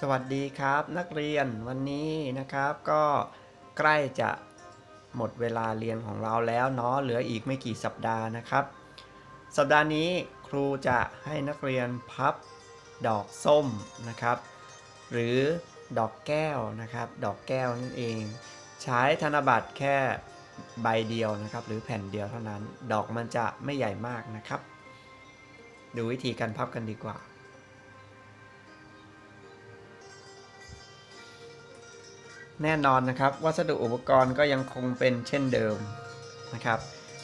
สวัสดีครับนักเรียนวันนี้นะครับ ก็ใกล้จะหมดเวลาเรียนของเราแล้วเนาะเหลืออีกไม่กี่สัปดาห์นะครับ สัปดาห์นี้ครูจะให้นักเรียนพับดอกส้มนะครับ หรือดอกแก้วนะครับ ดอกแก้วนั่นเอง ใช้ธนบัตรแค่ใบเดียวนะครับ หรือแผ่นเดียวเท่านั้น ดอกมันจะไม่ใหญ่มากนะครับ ดูวิธีการพับกันดีกว่า แน่นอนนะครับ วัสดุอุปกรณ์ก็ยังคงเป็นเช่นเดิมนะครับ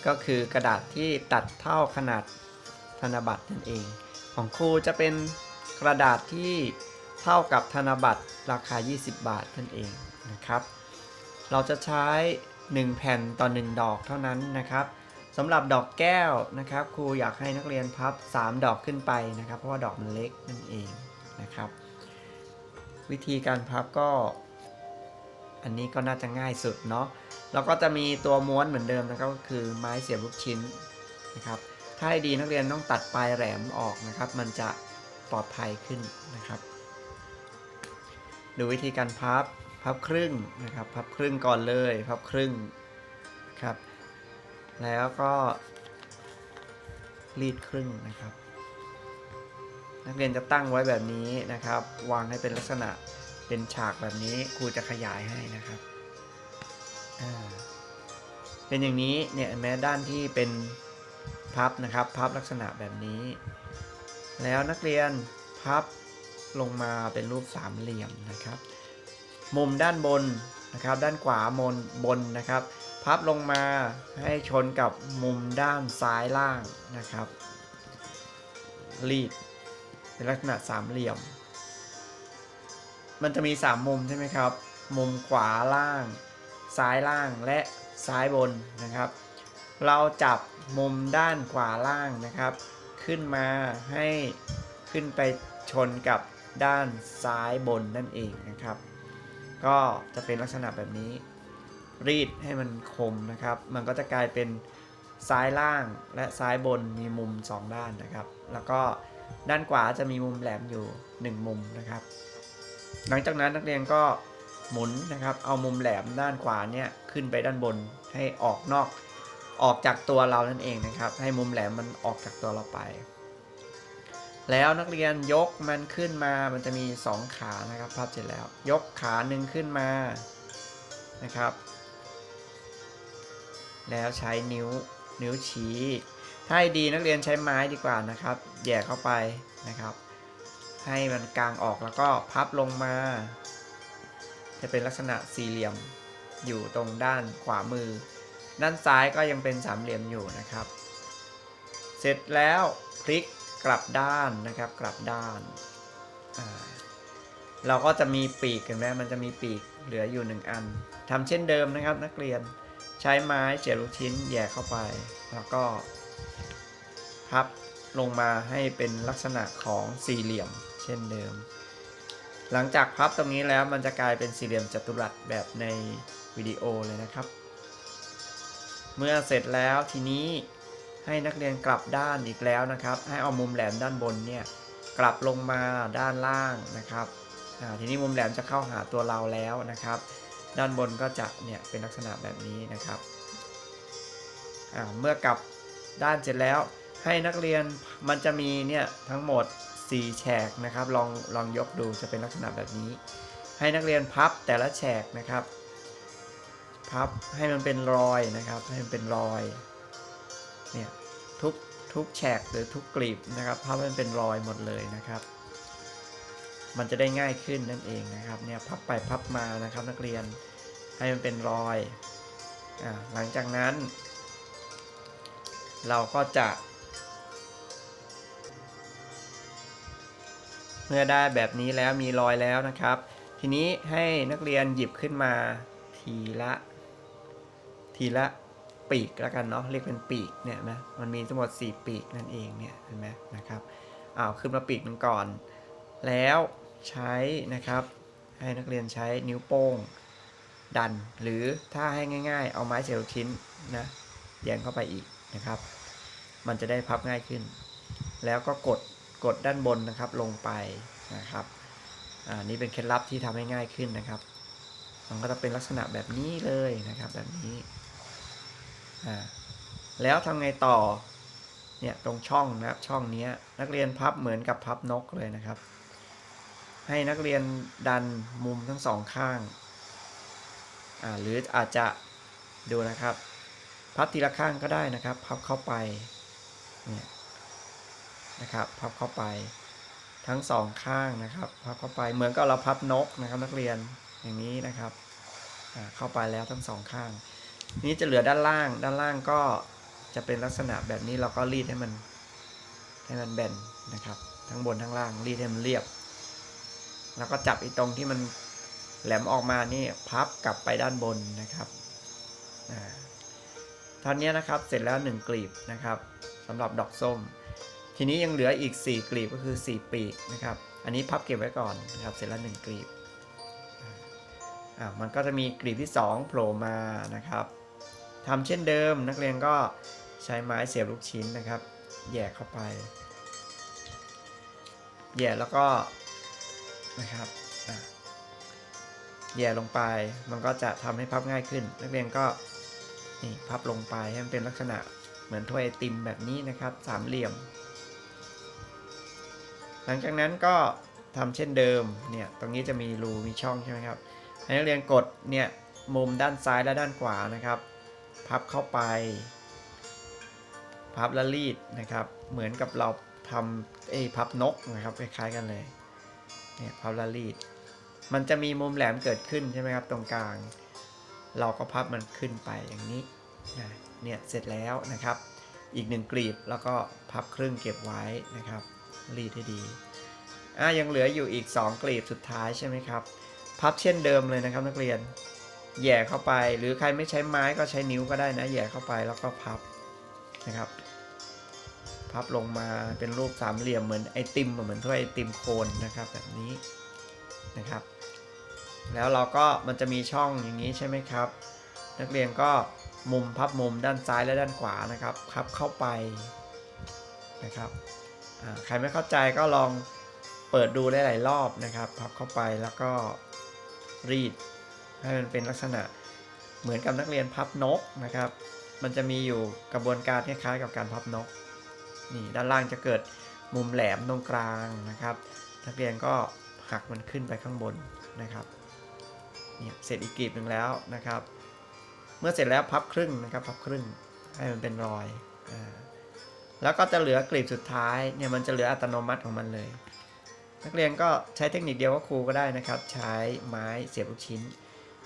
ก็คือกระดาษที่ตัดเท่าขนาดธนบัตรนั่นเอง ของครูจะเป็นกระดาษที่เท่ากับธนบัตรราคา 20 บาทนั่นเองนะครับ เราจะใช้ 1 แผ่นต่อ 1 ดอกเท่านั้นนะครับสำหรับดอกแก้วนะครับครูอยากให้นักเรียนพับ 3 ดอกขึ้นไปนะครับ เพราะว่าดอกมันเล็กนั่นเองนะครับ วิธีการพับก็ อันนี้ก็น่าจะง่ายสุดเนาะแล้วก็จะมีตัวม้วนเหมือนเดิมนะครับก็คือไม้เสียบลูกชิ้นนะครับถ้าให้ดีนักเรียนต้องตัดปลายแหลมออกนะครับ มันจะปลอดภัยขึ้นนะครับ ดูวิธีการพับพับครึ่งนะครับ พับครึ่งก่อนเลยพับครึ่งครับ แล้วก็รีดครึ่งนะครับ นักเรียนจะตั้งไว้แบบนี้นะครับ วางให้เป็นลักษณะ เป็นฉากแบบนี้ครูจะขยายให้นะครับ เป็นอย่างนี้เนี่ยแม้ด้านที่เป็นพับนะครับ พับลักษณะแบบนี้ แล้วนักเรียนพับลงมาเป็นรูปสามเหลี่ยมนะครับ มุมด้านบนนะครับ ด้านขวามนบนนะครับ พับลงมาให้ชนกับมุมด้านซ้ายล่างนะครับ รีดเป็นลักษณะสามเหลี่ยม มันจะมี 3 มุมใช่ไหมครับ มุมขวาล่าง ซ้ายล่างและซ้ายบนนะครับ เราจับมุมด้านขวาล่างนะครับ ขึ้นมาให้ขึ้นไปชนกับด้านซ้ายบนนั่นเองนะครับ ก็จะเป็นลักษณะแบบนี้ รีดให้มันคมนะครับ มันก็จะกลายเป็นซ้ายล่างและซ้ายบนมีมุม 2 ด้านนะครับ แล้วก็ด้านขวาจะมีมุมแหลมอยู่ 1 มุมนะครับ หลังจากนั้นนักเรียนก็หมุนนะครับ เอามุมแหลมด้านขวาเนี่ยขึ้นไปด้านบนให้ออกนอกออกจากตัวเรานั่นเองนะครับ ให้มุมแหลมมันออกจากตัวเราไป แล้วนักเรียนยกมันขึ้นมามันจะมี 2 ขานะครับภาพเสร็จแล้ว ยกขาหนึ่งขึ้นมานะครับ แล้วใช้นิ้วนิ้วชี้ ถ้าดีนักเรียนใช้ไม้ดีกว่านะครับแย่เข้าไปนะครับ ให้มันกลางออกแล้วก็พับลงมา จะเป็นลักษณะสี่เหลี่ยมอยู่ตรงด้านขวามือ ด้านซ้ายก็ยังเป็นสามเหลี่ยมอยู่นะครับ เสร็จแล้วพลิกกลับด้านนะครับกลับด้านเราก็จะมีปีกเห็นไหมมันจะมีปีกเหลืออยู่หนึ่งอันทำเช่นเดิมนะครับ นักเรียนใช้ไม้เสียลูกชิ้นแย่เข้าไป แล้วก็พับลงมาให้เป็นลักษณะของสี่เหลี่ยม เช่นเดิม หลังจากพับตรงนี้แล้วมันจะกลายเป็นสี่เหลี่ยมจัตุรัสแบบในวิดีโอเลยนะครับ เมื่อเสร็จแล้วทีนี้ให้นักเรียนกลับด้านอีกแล้วนะครับ ให้เอามุมแหลมด้านบนเนี่ยกลับลงมาด้านล่างนะครับทีนี้มุมแหลมจะเข้าหาตัวเราแล้วนะครับ ด้านบนก็จะเนี่ยเป็นลักษณะแบบนี้นะครับเมื่อกลับด้านเสร็จแล้วให้นักเรียนมันจะมีเนี่ยทั้งหมด 4แฉกนะครับ ลองลองยกดูจะเป็นลักษณะแบบนี้ ให้นักเรียนพับแต่ละแฉกนะครับ พับให้มันเป็นรอยนะครับ ให้มันเป็นรอย เนี่ยทุกทุกแฉกหรือทุกกลีบนะครับพับให้มันเป็นรอยหมดเลยนะครับ มันจะได้ง่ายขึ้นนั่นเองนะครับ เนี่ยพับไปพับมานะครับนักเรียน ให้มันเป็นรอย อ่าหลังจากนั้น เราก็จะ เมื่อได้แบบนี้แล้วมีรอยแล้วนะครับ ทีนี้ให้นักเรียนหยิบขึ้นมาทีละ ทีละปีกแล้วกันเนาะเรียกเป็นปีกเนี่ยนะมันมีทั้งหมด 4 ปีกนั่นเองเนี่ยเห็นไหมนะครับเอาขึ้นมาปีกหนึ่งก่อน แล้วใช้นะครับ ให้นักเรียนใช้นิ้วโป้งดัน หรือถ้าให้ง่าย ๆ เอาไม้เสียบลูกชิ้นนะแยงเข้าไปอีกนะครับ มันจะได้พับง่ายขึ้น แล้วก็กด กดด้านบนนะครับลงไปนะครับอ่านี่เป็นเคล็ดลับที่ทำให้ง่ายขึ้นนะครับ มันก็จะเป็นลักษณะแบบนี้เลยนะครับแบบนี้อ่าแล้วทำไงต่อเนี่ยตรงช่องนะครับช่องนี้นักเรียนพับเหมือนกับพับนกเลยนะครับ ให้นักเรียนดันมุมทั้งสองข้างอ่าหรืออาจจะดูนะครับ พับทีละข้างก็ได้นะครับ พับเข้าไปเนี่ย นะครับ พับเข้าไปทั้งสองข้างนะครับ พับเข้าไปเหมือนกับเราพับนกนะครับ นักเรียนอย่างนี้นะครับเข้าไปแล้วทั้งสองข้าง นี้จะเหลือด้านล่าง ด้านล่างก็จะเป็นลักษณะแบบนี้เราก็รีดให้มันให้มันแบนนะครับ ทั้งบนทั้งล่างรีดให้มันเรียบ แล้วก็จับอีตรงที่มันแหลมออกมานี่พับกลับไปด้านบนนะครับท่านี้นะครับเสร็จแล้ว1กลีบนะครับสำหรับดอกส้ม ทีนี้ยังเหลืออีก 4 กลีบก็คือ 4 ปีกนะครับ อันนี้พับเก็บไว้ก่อนนะครับ เสร็จแล้ว1กลีบอ่ามันก็จะมีกลีบที่2โผล่มานะครับทำเช่นเดิมนักเรียนก็ใช้ไม้เสียบลูกชิ้นนะครับ แย่เข้าไป แย่แล้วก็นะครับอะแย่ลงไป มันก็จะทำให้พับง่ายขึ้น นักเรียนก็นี่พับลงไปให้มันเป็นลักษณะเหมือนถ้วยไอติมแบบนี้นะครับ สามเหลี่ยม หลังจากนั้นก็ทำเช่นเดิมเนี่ยตรงนี้จะมีรูมีช่องใช่ไหมครับให้นักเรียนกดเนี่ยมุมด้านซ้ายและด้านขวานะครับ พับเข้าไป พับและรีดนะครับ เหมือนกับเราทำเอ้พับนกนะครับคล้ายๆกันเลยเนี่ยพับและรีด มันจะมีมุมแหลมเกิดขึ้นใช่ไหมครับตรงกลาง เราก็พับมันขึ้นไปอย่างนี้นะเนี่ยเสร็จแล้วนะครับ อีกหนึ่งกลีบแล้วก็พับครึ่งเก็บไว้นะครับ รีดให้ดีอะยังเหลืออยู่อีก 2 กลีบสุดท้ายใช่ไหมครับ พับเช่นเดิมเลยนะครับนักเรียนแย่เข้าไปหรือใครไม่ใช้ไม้ก็ใช้นิ้วก็ได้นะแย่เข้าไปแล้วก็พับนะครับ พับลงมาเป็นรูปสามเหลี่ยมเหมือนไอติมเหมือนถ้วยไอติมโคนนะครับแบบนี้นะครับ แล้วเราก็มันจะมีช่องอย่างนี้ใช่ไหมครับ นักเรียนก็มุมพับมุมด้านซ้ายและด้านขวานะครับพับเข้าไปนะครับ ใครไม่เข้าใจก็ลองเปิดดูหลายรอบนะครับพับเข้าไปแล้วก็รีดให้มันเป็นลักษณะเหมือนกับนักเรียนพับนกนะครับ มันจะมีอยู่กระบวนการคล้ายๆกับการพับนกนี่ด้านล่างจะเกิดมุมแหลมตรงกลางนะครับ นักเรียนก็หักมันขึ้นไปข้างบนนะครับเนี่ยเสร็จอีกกลีบหนึ่งแล้วนะครับ เมื่อเสร็จแล้วพับครึ่งนะครับ พับครึ่งให้มันเป็นรอยอา แล้วก็จะเหลือกลีบสุดท้ายเนี่ยมันจะเหลืออัตโนมัติของมันเลย นักเรียนก็ใช้เทคนิคเดียวกับครูก็ได้นะครับ ใช้ไม้เสียบลูกชิ้น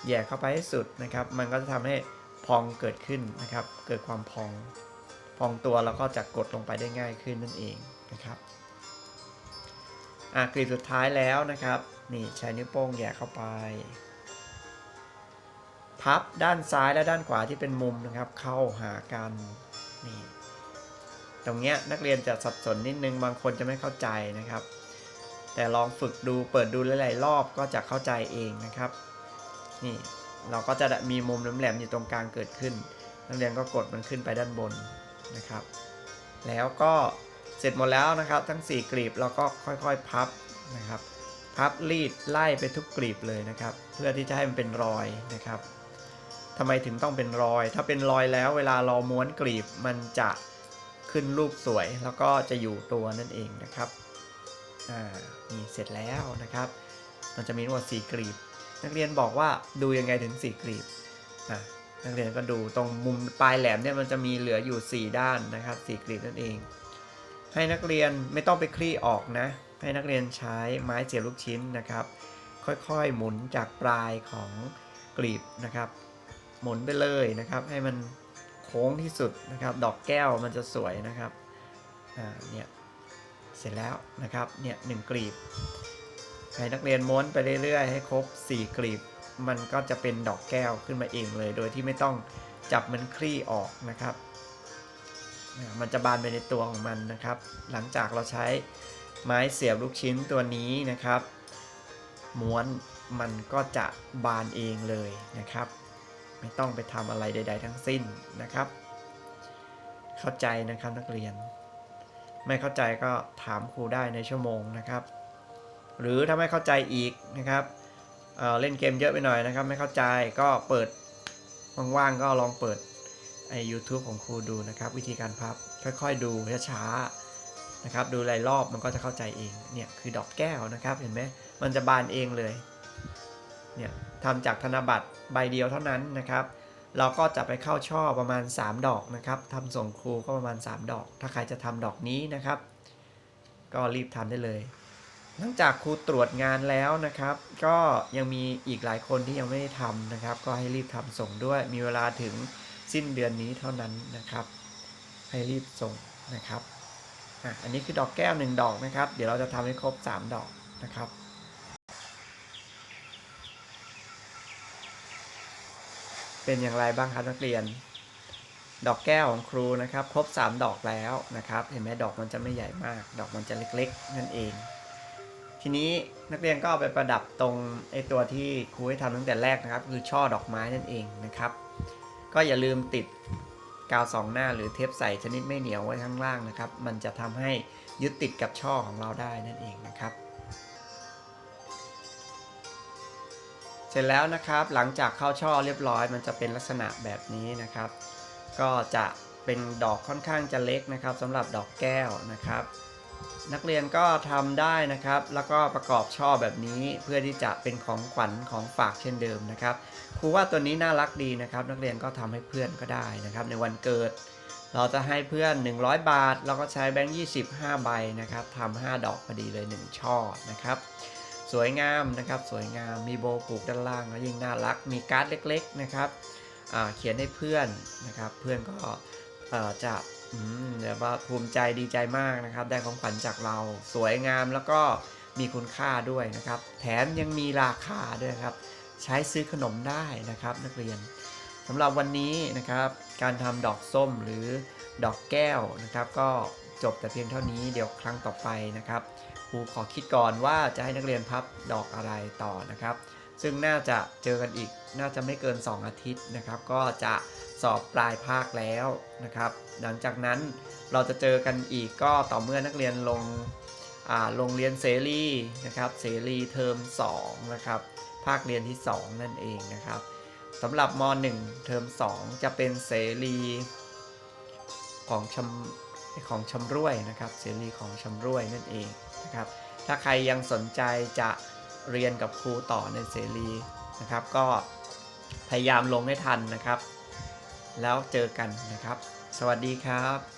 แย่เข้าไปให้สุดนะครับ มันก็จะทำให้พองเกิดขึ้นนะครับ เกิดความพอง พองตัวแล้วก็จะกดลงไปได้ง่ายขึ้นนั่นเองนะครับอะกลีบสุดท้ายแล้วนะครับนี่ใช้นิ้วโป้งแย่เข้าไป พับด้านซ้ายและด้านขวาที่เป็นมุมนะครับ เข้าหากันนี่ ตรงเนี้ยนักเรียนจะสับสนนิดนึงบางคนจะไม่เข้าใจนะครับ แต่ลองฝึกดูเปิดดูหลายๆรอบก็จะเข้าใจเองนะครับนี่เราก็จะมีมุมแหลมๆอยู่ตรงกลางเกิดขึ้น นักเรียนก็กดมันขึ้นไปด้านบนนะครับ แล้วก็เสร็จหมดแล้วนะครับ ทั้ง 4 กลีบเราก็ค่อยๆพับนะครับ พับรีดไล่ไปทุกกลีบเลยนะครับ เพื่อที่จะให้มันเป็นรอยนะครับทำไมถึงต้องเป็นรอย ถ้าเป็นรอยแล้วเวลาเราม้วนกลีบมันจะ ขึ้นรูปสวย แล้วก็จะอยู่ตัวนั่นเองนะครับอ่านี่เสร็จแล้วนะครับ มันจะมีทั้งหมด4กลีบ นักเรียนบอกว่าดูยังไงถึง 4 กลีบอะนักเรียนก็ดูตรงมุมปลายแหลมเนี่ยมันจะมีเหลืออยู่ 4 ด้านนะครับ4กลีบนั่นเอง ให้นักเรียนไม่ต้องไปคลี่ออกนะ ให้นักเรียนใช้ไม้เสียบลูกชิ้นนะครับ ค่อยๆหมุนจากปลายของกลีบนะครับ หมุนไปเลยนะครับ ให้มัน โค้งที่สุดนะครับ ดอกแก้วมันจะสวยนะครับเนี่ยเสร็จแล้วนะครับเนี่ยหนึ่งกลีบให้นักเรียนม้วนไปเรื่อยๆ ให้ครบ 4 กลีบ มันก็จะเป็นดอกแก้วขึ้นมาเองเลย โดยที่ไม่ต้องจับมันคลี่ออกนะครับ มันจะบานไปในตัวของมันนะครับ หลังจากเราใช้ไม้เสียบลูกชิ้นตัวนี้นะครับ ม้วนมันก็จะบานเองเลยนะครับ ไม่ต้องไปทำอะไรใด ๆ ทั้งสิ้นนะครับ เข้าใจนะครับนักเรียน ไม่เข้าใจก็ถามครูได้ในชั่วโมงนะครับ หรือถ้าไม่เข้าใจอีกนะครับเเล่นเกมเยอะไปหน่อยนะครับ ไม่เข้าใจก็เปิดว่างๆก็ลองเปิดไอ YouTube ของครูดูนะครับ วิธีการพับค่อยๆดูช้าๆนะครับ ดูหลายรอบมันก็จะเข้าใจเองเนี่ยคือดอกแก้วนะครับเห็นไหมมันจะบานเองเลยเนี่ย ทำจากธนบัตรใบเดียวเท่านั้นนะครับ เราก็จะไปเข้าช่อประมาณ 3 ดอกนะครับทำส่งครูก็ประมาณ 3 ดอก ถ้าใครจะทำดอกนี้นะครับ ก็รีบทำได้เลย หลังจากครูตรวจงานแล้วนะครับ ก็ยังมีอีกหลายคนที่ยังไม่ได้ทำนะครับ ก็ให้รีบทำส่งด้วย มีเวลาถึงสิ้นเดือนนี้เท่านั้นนะครับ ให้รีบส่งนะครับอันนี้คือดอกแก้วหนึ่งดอกนะครับ เดี๋ยวเราจะทำให้ครบ 3 ดอกนะครับ เป็นอย่างไรบ้างครับนักเรียน ดอกแก้วของครูนะครับ ครบ 3 ดอกแล้วนะครับ เห็นไหมดอกมันจะไม่ใหญ่มาก ดอกมันจะเล็กๆ นั่นเอง ทีนี้นักเรียนก็เอาไปประดับตรงไอตัวที่ครูให้ทำตั้งแต่แรกนะครับ คือช่อดอกไม้นั่นเองนะครับ ก็อย่าลืมติดกาวสองหน้าหรือเทปใสชนิดไม่เหนียวไว้ข้างล่างนะครับ มันจะทำให้ยึดติดกับช่อของเราได้นั่นเองนะครับ ร็จแล้วนะครับหลังจากเข้าช่อเรียบร้อย มันจะเป็นลักษณะแบบนี้นะครับ ก็จะเป็นดอกค่อนข้างจะเล็กนะครับสำหรับดอกแก้วนะครับ นักเรียนก็ทำได้นะครับ แล้วก็ประกอบช่อแบบนี้เพื่อที่จะเป็นของขวัญของฝากเช่นเดิมนะครับครูว่าตัวนี้น่ารักดีนะครับ นักเรียนก็ทำให้เพื่อนก็ได้นะครับ ในวันเกิด เราจะให้เพื่อน 100 บาท เราก็ใช้แบงค์25 ใบนะครับทำ5ดอกพอดีเลย 1 ช่อนะครับ สวยงามนะครับ สวยงามมีโบว์ผูกด้านล่างแล้วยิ่งน่ารัก มีการ์ดเล็กๆนะครับเขียนให้เพื่อนนะครับ เพื่อนก็จะเดี๋ยวว่าภูมิใจดีใจมากนะครับ ได้ของขวัญจากเราสวยงามแล้วก็มีคุณค่าด้วยนะครับ แถมยังมีราคาด้วยครับ ใช้ซื้อขนมได้นะครับ นักเรียนสำหรับวันนี้นะครับ การทำดอกส้มหรือดอกแก้วนะครับ ก็จบแต่เพียงเท่านี้เดี๋ยวครั้งต่อไปนะครับ รูขอคิดก่อนว่าจะให้นักเรียนพับดอกอะไรต่อนะครับ ซึ่งน่าจะเจอกันอีกน่าจะไม่เกิน 2 อาทิตย์นะครับ ก็จะสอบปลายภาคแล้วนะครับ หลังจากนั้นเราจะเจอกันอีกก็ต่อเมื่อนักเรียนลงอ่าโรงเรียนเสรีนะครับ เสรีเทอม2นะครับ ภาคเรียนที่ 2 นั่นเองนะครับสำหรับม .1 เทอม2 จะเป็นเสรีของชำของชำร่วยนะครับ เสรีของชำร่วยนั่นเอง นะครับ ถ้าใครยังสนใจจะเรียนกับครูต่อในเสรีนะครับ ก็พยายามลงให้ทันนะครับ แล้วเจอกันนะครับ สวัสดีครับ